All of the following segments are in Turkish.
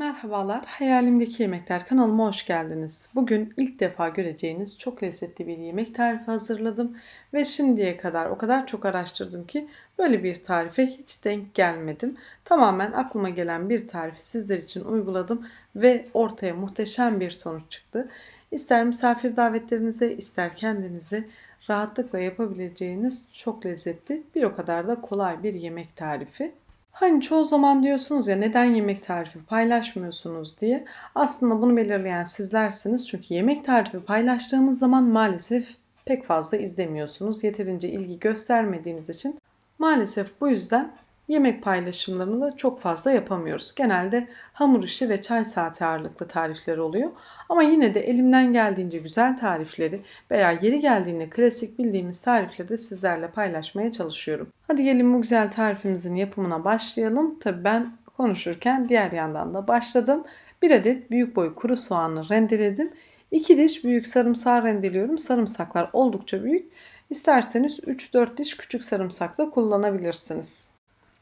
Merhabalar, Hayalimdeki Yemekler kanalıma hoş geldiniz. Bugün ilk defa göreceğiniz çok lezzetli bir yemek tarifi hazırladım ve şimdiye kadar o kadar çok araştırdım ki böyle bir tarife hiç denk gelmedim. Tamamen aklıma gelen bir tarifi sizler için uyguladım ve ortaya muhteşem bir sonuç çıktı. İster misafir davetlerinize, ister kendinize rahatlıkla yapabileceğiniz çok lezzetli, bir o kadar da kolay bir yemek tarifi. Hani çoğu zaman diyorsunuz ya neden yemek tarifi paylaşmıyorsunuz diye. Aslında bunu belirleyen sizlersiniz. Çünkü yemek tarifi paylaştığımız zaman maalesef pek fazla izlemiyorsunuz. Yeterince ilgi göstermediğiniz için maalesef bu yüzden yemek paylaşımlarını da çok fazla yapamıyoruz. Genelde hamur işi ve çay saati ağırlıklı tarifler oluyor. Ama yine de elimden geldiğince güzel tarifleri veya yeri geldiğinde klasik bildiğimiz tarifleri de sizlerle paylaşmaya çalışıyorum. Hadi gelin bu güzel tarifimizin yapımına başlayalım. Tabii ben konuşurken diğer yandan da başladım. Bir adet büyük boy kuru soğanı rendeledim. 2 diş büyük sarımsağı rendeliyorum. Sarımsaklar oldukça büyük. İsterseniz 3-4 diş küçük sarımsak da kullanabilirsiniz.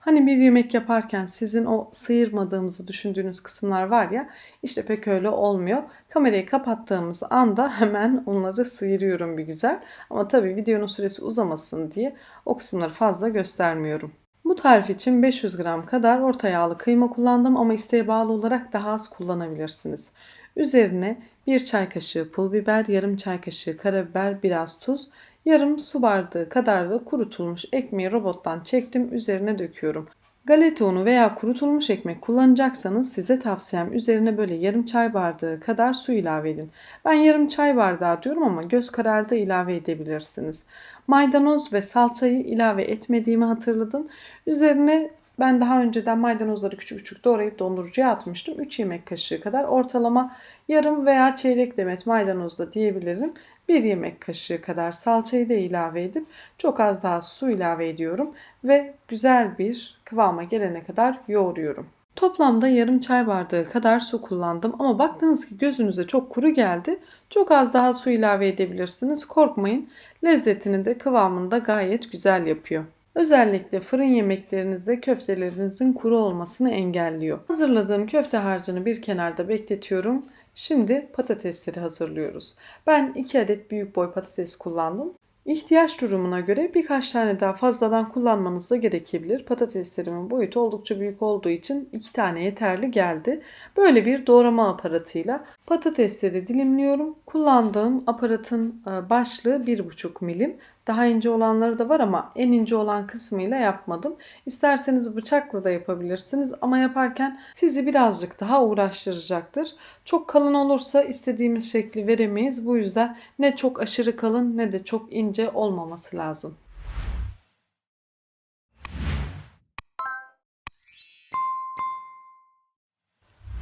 Hani bir yemek yaparken sizin o sıyırmadığımızı düşündüğünüz kısımlar var ya işte pek öyle olmuyor. Kamerayı kapattığımız anda hemen onları sıyırıyorum bir güzel. Ama tabii videonun süresi uzamasın diye o kısımları fazla göstermiyorum. Bu tarif için 500 gram kadar orta yağlı kıyma kullandım ama isteğe bağlı olarak daha az kullanabilirsiniz. Üzerine 1 çay kaşığı pul biber, yarım çay kaşığı karabiber, biraz tuz, Yarım su bardağı kadar da kurutulmuş ekmeği robottan çektim üzerine döküyorum. Galeta unu veya kurutulmuş ekmek kullanacaksanız size tavsiyem üzerine böyle yarım çay bardağı kadar su ilave edin. Ben yarım çay bardağı diyorum ama göz kararı da ilave edebilirsiniz. Maydanoz ve salçayı ilave etmediğimi hatırladım. Üzerine ben daha önceden maydanozları küçük küçük doğrayıp dondurucuya atmıştım. 3 yemek kaşığı kadar ortalama yarım veya çeyrek demet maydanoz da diyebilirim. 1 yemek kaşığı kadar salçayı da ilave edip çok az daha su ilave ediyorum ve güzel bir kıvama gelene kadar yoğuruyorum. Toplamda yarım çay bardağı kadar su kullandım ama baktınız ki gözünüze çok kuru geldi. Çok az daha su ilave edebilirsiniz. Korkmayın. Lezzetini de kıvamını da gayet güzel yapıyor. Özellikle fırın yemeklerinizde köftelerinizin kuru olmasını engelliyor. Hazırladığım köfte harcını bir kenarda bekletiyorum. Şimdi patatesleri hazırlıyoruz. Ben 2 adet büyük boy patates kullandım. İhtiyaç durumuna göre birkaç tane daha fazladan kullanmanız da gerekebilir. Patateslerimin boyutu oldukça büyük olduğu için 2 tane yeterli geldi. Böyle bir doğrama aparatıyla patatesleri dilimliyorum. Kullandığım aparatın e, başlığı 1,5 milim. Daha ince olanları da var ama en ince olan kısmıyla yapmadım. İsterseniz bıçakla da yapabilirsiniz ama yaparken sizi birazcık daha uğraştıracaktır. Çok kalın olursa istediğimiz şekli veremeyiz. Bu yüzden ne çok aşırı kalın ne de çok ince olmaması lazım.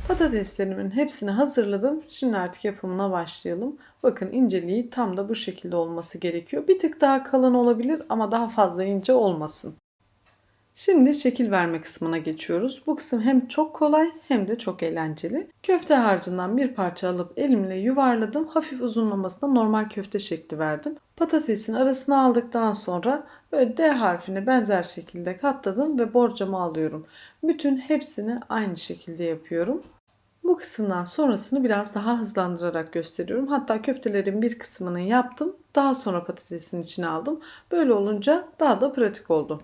Patateslerimin hepsini hazırladım. Şimdi artık yapımına başlayalım. Bakın inceliği tam da bu şekilde olması gerekiyor. Bir tık daha kalın olabilir ama daha fazla ince olmasın. Şimdi şekil verme kısmına geçiyoruz. Bu kısım hem çok kolay hem de çok eğlenceli. Köfte harcından bir parça alıp elimle yuvarladım. Hafif uzunlamasına normal köfte şekli verdim. Patatesin arasına aldıktan sonra böyle D harfine benzer şekilde katladım ve borcamı alıyorum. Bütün hepsini aynı şekilde yapıyorum. Bu kısımdan sonrasını biraz daha hızlandırarak gösteriyorum. Hatta köftelerin bir kısmını yaptım. Daha sonra patatesin içine aldım. Böyle olunca daha da pratik oldu.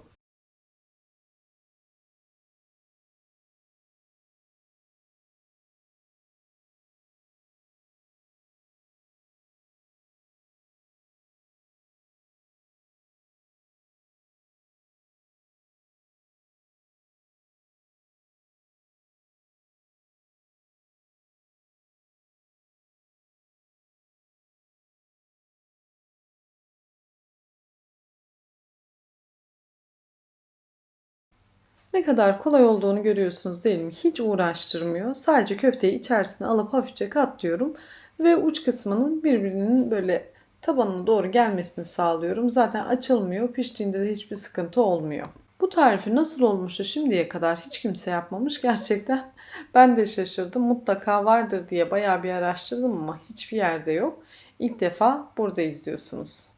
Ne kadar kolay olduğunu görüyorsunuz değil mi? Hiç uğraştırmıyor. Sadece köfteyi içerisine alıp hafifçe katlıyorum ve uç kısmının birbirinin böyle tabanına doğru gelmesini sağlıyorum. Zaten açılmıyor. Piştiğinde de hiçbir sıkıntı olmuyor. Bu tarifi nasıl olmuştu şimdiye kadar hiç kimse yapmamış. Gerçekten ben de şaşırdım. Mutlaka vardır diye bayağı bir araştırdım ama hiçbir yerde yok. İlk defa burada izliyorsunuz.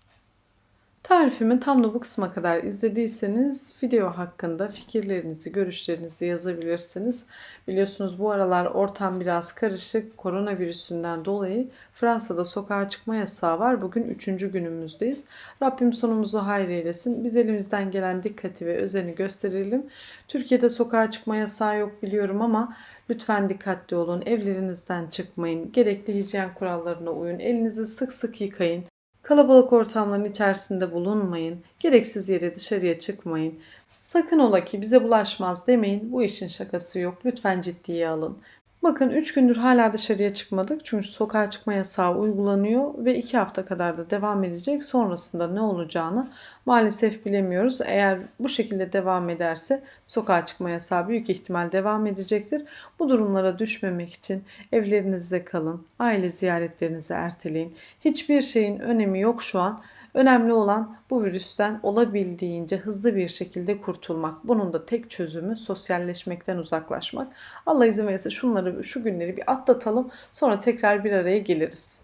Tarifimi tam da bu kısma kadar izlediyseniz video hakkında fikirlerinizi, görüşlerinizi yazabilirsiniz. Biliyorsunuz bu aralar ortam biraz karışık. Koronavirüsünden dolayı Fransa'da sokağa çıkma yasağı var. Bugün üçüncü günümüzdeyiz. Rabbim sonumuzu hayır eylesin. Biz elimizden gelen dikkati ve özeni gösterelim. Türkiye'de sokağa çıkma yasağı yok biliyorum ama lütfen dikkatli olun. Evlerinizden çıkmayın. Gerekli hijyen kurallarına uyun. Elinizi sık sık yıkayın. Kalabalık ortamların içerisinde bulunmayın. Gereksiz yere dışarıya çıkmayın. Sakın ola ki bize bulaşmaz demeyin. Bu işin şakası yok. Lütfen ciddiye alın. Bakın 3 gündür hala dışarıya çıkmadık. Çünkü sokağa çıkma yasağı uygulanıyor ve 2 hafta kadar da devam edecek. Sonrasında ne olacağını maalesef bilemiyoruz. Eğer bu şekilde devam ederse sokağa çıkma yasağı büyük ihtimal devam edecektir. Bu durumlara düşmemek için evlerinizde kalın. Aile ziyaretlerinizi erteleyin. Hiçbir şeyin önemi yok şu an. Önemli olan bu virüsten olabildiğince hızlı bir şekilde kurtulmak. Bunun da tek çözümü sosyalleşmekten uzaklaşmak. Allah izin verirse şunları şu günleri bir atlatalım. Sonra tekrar bir araya geliriz.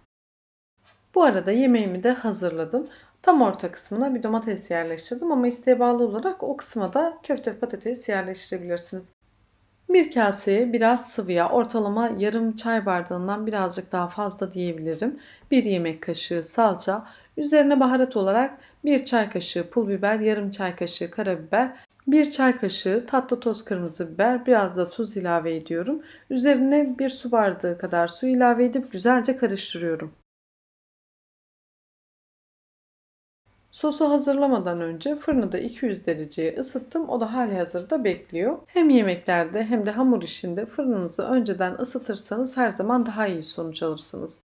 Bu arada yemeğimi de hazırladım. Tam orta kısmına bir domates yerleştirdim ama isteğe bağlı olarak o kısma da köfte patates yerleştirebilirsiniz. Bir kaseye biraz sıvı yağ, ortalama yarım çay bardağından birazcık daha fazla diyebilirim. Bir yemek kaşığı salça, üzerine baharat olarak bir çay kaşığı pul biber, yarım çay kaşığı karabiber, bir çay kaşığı tatlı toz kırmızı biber, biraz da tuz ilave ediyorum. Üzerine bir su bardağı kadar su ilave edip güzelce karıştırıyorum. Sosu hazırlamadan önce fırını da 200 dereceye ısıttım. O da hali hazırda bekliyor. Hem yemeklerde hem de hamur işinde fırınınızı önceden ısıtırsanız her zaman daha iyi sonuç alırsınız.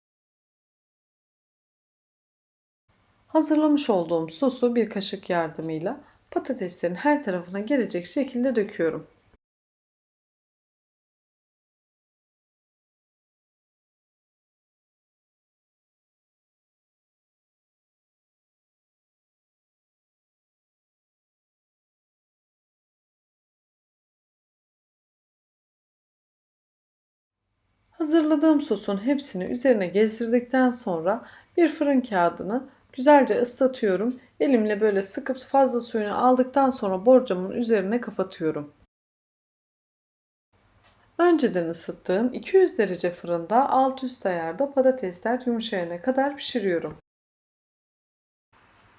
Hazırlamış olduğum sosu bir kaşık yardımıyla patateslerin her tarafına gelecek şekilde döküyorum. Hazırladığım sosun hepsini üzerine gezdirdikten sonra bir fırın kağıdını güzelce ıslatıyorum. Elimle böyle sıkıp fazla suyunu aldıktan sonra borcamın üzerine kapatıyorum. Önceden ısıttığım 200 derece fırında alt üst ayarda patatesler yumuşayana kadar pişiriyorum.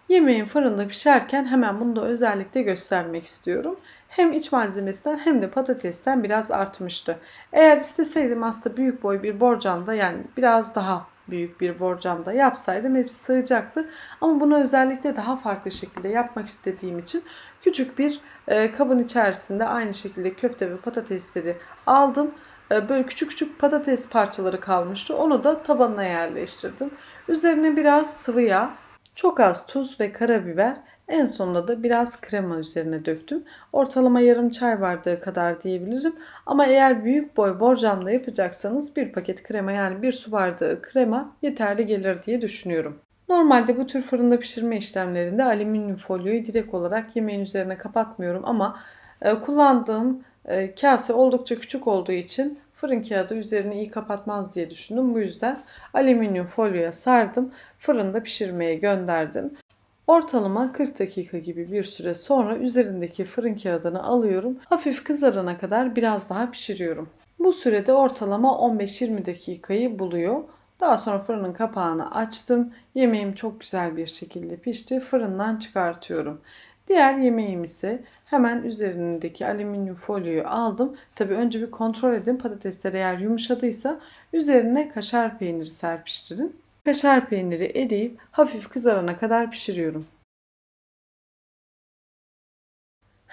Yemeğin fırında pişerken hemen bunu da özellikle göstermek istiyorum. Hem iç malzemesinden hem de patatesten biraz artmıştı. Eğer isteseydim aslında büyük boy bir borcamda yani biraz daha büyük bir borcamda yapsaydım hepsi sığacaktı. Ama bunu özellikle daha farklı şekilde yapmak istediğim için küçük bir e, kabın içerisinde aynı şekilde köfte ve patatesleri aldım. E, böyle küçük küçük patates parçaları kalmıştı. Onu da tabanına yerleştirdim. Üzerine biraz sıvı yağ, çok az tuz ve karabiber en sonunda da biraz krema üzerine döktüm. Ortalama yarım çay bardağı kadar diyebilirim. Ama eğer büyük boy borcamda yapacaksanız bir paket krema yani bir su bardağı krema yeterli gelir diye düşünüyorum. Normalde bu tür fırında pişirme işlemlerinde alüminyum folyoyu direkt olarak yemeğin üzerine kapatmıyorum ama e, kullandığım e, kase oldukça küçük olduğu için fırın kağıdı üzerini iyi kapatmaz diye düşündüm. Bu yüzden alüminyum folyoya sardım. Fırında pişirmeye gönderdim. Ortalama 40 dakika gibi bir süre sonra üzerindeki fırın kağıdını alıyorum. Hafif kızarana kadar biraz daha pişiriyorum. Bu sürede ortalama 15-20 dakikayı buluyor. Daha sonra fırının kapağını açtım. Yemeğim çok güzel bir şekilde pişti. Fırından çıkartıyorum. Diğer yemeğim ise hemen üzerindeki alüminyum folyoyu aldım. Tabi önce bir kontrol edin patatesler eğer yumuşadıysa üzerine kaşar peyniri serpiştirin. Kaşar peyniri eriyip hafif kızarana kadar pişiriyorum.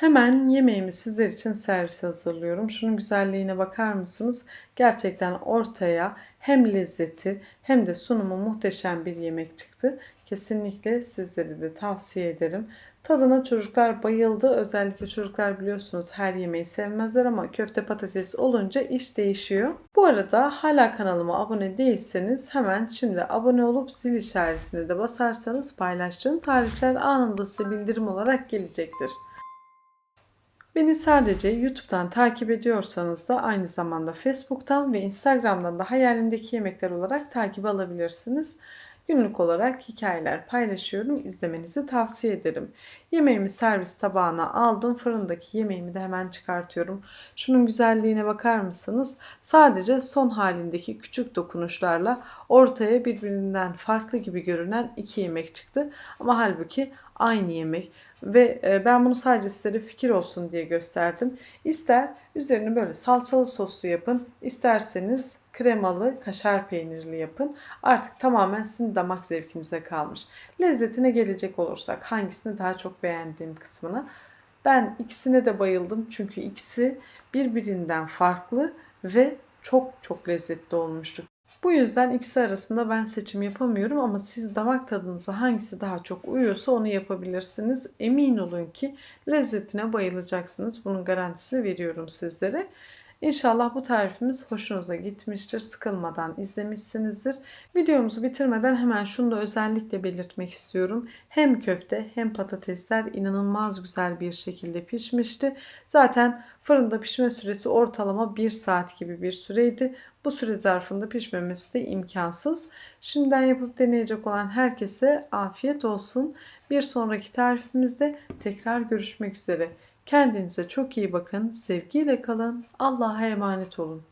Hemen yemeğimi sizler için servis hazırlıyorum. Şunun güzelliğine bakar mısınız? Gerçekten ortaya hem lezzeti hem de sunumu muhteşem bir yemek çıktı. Kesinlikle sizlere de tavsiye ederim. Tadına çocuklar bayıldı. Özellikle çocuklar biliyorsunuz her yemeği sevmezler ama köfte patates olunca iş değişiyor. Bu arada hala kanalıma abone değilseniz hemen şimdi abone olup zil işaretine de basarsanız paylaştığım tarifler anında size bildirim olarak gelecektir. Beni sadece YouTube'dan takip ediyorsanız da aynı zamanda Facebook'tan ve Instagram'dan da hayalimdeki yemekler olarak takip alabilirsiniz. günlük olarak hikayeler paylaşıyorum. İzlemenizi tavsiye ederim. Yemeğimi servis tabağına aldım. Fırındaki yemeğimi de hemen çıkartıyorum. Şunun güzelliğine bakar mısınız? Sadece son halindeki küçük dokunuşlarla ortaya birbirinden farklı gibi görünen iki yemek çıktı. Ama halbuki aynı yemek ve e, ben bunu sadece sizlere fikir olsun diye gösterdim. İster üzerini böyle salçalı soslu yapın, isterseniz kremalı, kaşar peynirli yapın. Artık tamamen sizin damak zevkinize kalmış. Lezzetine gelecek olursak hangisini daha çok beğendiğim kısmına. Ben ikisine de bayıldım çünkü ikisi birbirinden farklı ve çok çok lezzetli olmuştu. Bu yüzden ikisi arasında ben seçim yapamıyorum ama siz damak tadınıza hangisi daha çok uyuyorsa onu yapabilirsiniz. Emin olun ki lezzetine bayılacaksınız. Bunun garantisini veriyorum sizlere. İnşallah bu tarifimiz hoşunuza gitmiştir. Sıkılmadan izlemişsinizdir. Videomuzu bitirmeden hemen şunu da özellikle belirtmek istiyorum. Hem köfte hem patatesler inanılmaz güzel bir şekilde pişmişti. Zaten fırında pişme süresi ortalama 1 saat gibi bir süreydi. Bu süre zarfında pişmemesi de imkansız. Şimdiden yapıp deneyecek olan herkese afiyet olsun. Bir sonraki tarifimizde tekrar görüşmek üzere. Kendinize çok iyi bakın. Sevgiyle kalın. Allah'a emanet olun.